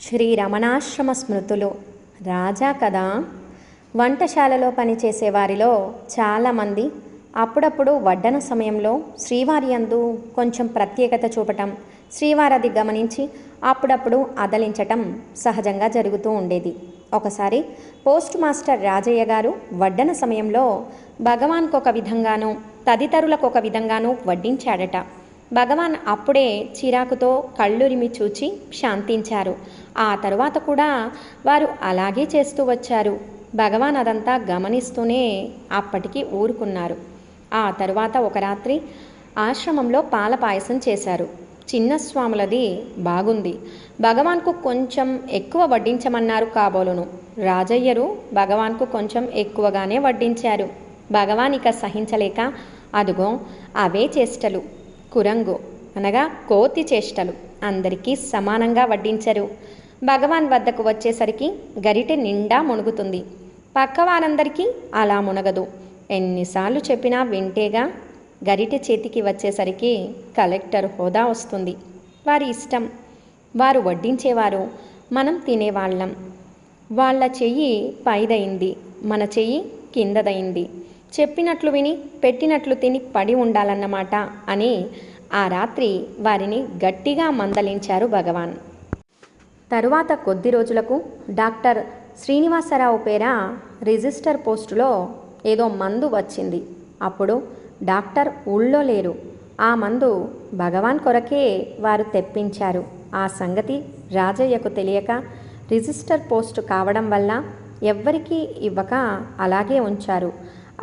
శ్రీ రమణాశ్రమ స్మృతులు రాజా కదా. వంటశాలలో పనిచేసే వారిలో చాలామంది అప్పుడప్పుడు వడ్డన సమయంలో శ్రీవారి యందు కొంచెం ప్రత్యేకత చూపటం శ్రీవారది గమనించి అప్పుడప్పుడు అదలించటం సహజంగా జరుగుతూ ఉండేది. ఒకసారి పోస్ట్ మాస్టర్ రాజయ్య గారు వడ్డన సమయంలో భగవాన్కొక విధంగానూ విధంగాను తదితరులకు ఒక విధంగానూ వడ్డించాడట. భగవాన్ అప్పుడే చిరాకుతో కళ్ళురిమి చూచి శాంతించారు. ఆ తరువాత కూడా వారు అలాగే చేస్తూ వచ్చారు. భగవాన్ అదంతా గమనిస్తూనే అప్పటికి ఊరుకున్నారు. ఆ తరువాత ఒక రాత్రి ఆశ్రమంలో పాల పాయసం చేశారు. చిన్న స్వాములది బాగుంది. భగవాన్కు కొంచెం ఎక్కువ వడ్డించమన్నారు కాబోలును. రాజయ్యరు భగవాన్కు కొంచెం ఎక్కువగానే వడ్డించారు. భగవాన్ ఇక సహించలేక అదుగో అవే చేష్టలు. కురంగు అనగా కోతి చేష్టలు. అందరికీ సమానంగా వడ్డించరు. భగవాన్ వద్దకు వచ్చేసరికి గరిటె నిండా మునుగుతుంది. పక్క వారందరికీ అలా మునగదు. ఎన్నిసార్లు చెప్పినా వింటేగా గరిటె చేతికి వచ్చేసరికి కలెక్టర్ హోదా వస్తుంది. వారి ఇష్టం. వారు వడ్డించేవారు. మనం తినేవాళ్ళం. వాళ్ళ చెయ్యి పైదయింది. మన చెయ్యి కిందదయింది. చెప్పినట్లు విని పెట్టినట్లు తిని పడి ఉండాలన్నమాట అని ఆ రాత్రి వారిని గట్టిగా మందలించారు భగవాన్. తరువాత కొద్ది రోజులకు డాక్టర్ శ్రీనివాసరావు పేర రిజిస్టర్ పోస్టులో ఏదో మందు వచ్చింది. అప్పుడు డాక్టర్ ఊళ్ళో లేరు. ఆ మందు భగవాన్ కొరకే వారు తెప్పించారు. ఆ సంగతి రాజయ్యకు తెలియక రిజిస్టర్ పోస్టు కావడం వల్ల ఎవ్వరికీ ఇవ్వక అలాగే ఉంచారు.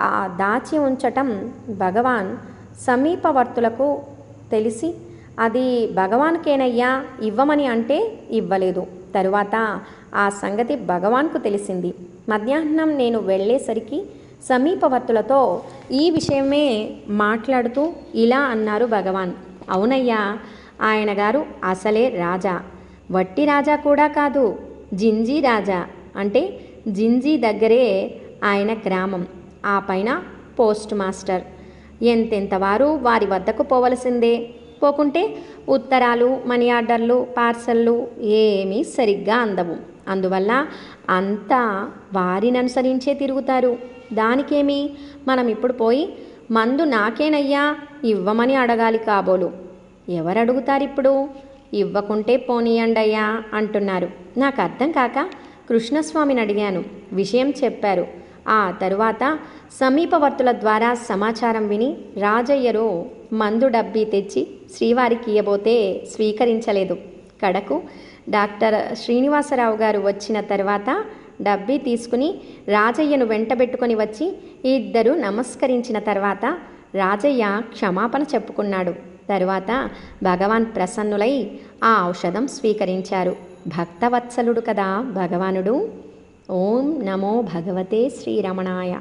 ఆ దాచి ఉంచటం భగవాన్ సమీపవర్తులకు తెలిసి అది భగవాన్కేనయ్యా ఇవ్వమని అంటే ఇవ్వలేదు. తరువాత ఆ సంగతి భగవాన్కు తెలిసింది. మధ్యాహ్నం నేను వెళ్ళేసరికి సమీపవర్తులతో ఈ విషయమే మాట్లాడుతూ ఇలా అన్నారు భగవాన్. అవునయ్యా ఆయన గారు అసలే రాజా. వట్టి రాజా కూడా కాదు జింజీ రాజా అంటే జింజీ దగ్గరే ఆయన గ్రామం. ఆ పైన పోస్ట్ మాస్టర్. ఎంతెంతవారు వారి వద్దకు పోవలసిందే? పోకుంటే ఉత్తరాలు మనీ ఆర్డర్లు పార్సల్లు ఏమీ సరిగ్గా అందవు. అందువల్ల అంతా వారిని అనుసరించే తిరుగుతారు. దానికేమి? మనం ఇప్పుడు పోయి మందు నాకేనయ్యా? ఇవ్వమని అడగాలి కాబోలు. ఎవరు అడుగుతారు ఇప్పుడు ఇవ్వకుంటే పోనీయండయ్యా అంటున్నారు. నాకు అర్థం కాక కృష్ణస్వామిని అడిగాను. విషయం చెప్పారు. ఆ తరువాత సమీపవర్తుల ద్వారా సమాచారం విని రాజయ్యరు మందు డబ్బీ తెచ్చి శ్రీవారికి ఇయ్యబోతే స్వీకరించలేదు. కడకు డాక్టర్ శ్రీనివాసరావు గారు వచ్చిన తర్వాత డబ్బీ తీసుకుని రాజయ్యను వెంటబెట్టుకొని వచ్చి ఇద్దరు నమస్కరించిన తర్వాత రాజయ్య క్షమాపణ చెప్పుకున్నాడు. తరువాత భగవాన్ ప్రసన్నులై ఆ ఔషధం స్వీకరించారు. భక్తవత్సలుడు కదా భగవానుడు. ओम नमो भगवते श्रीरमणाय।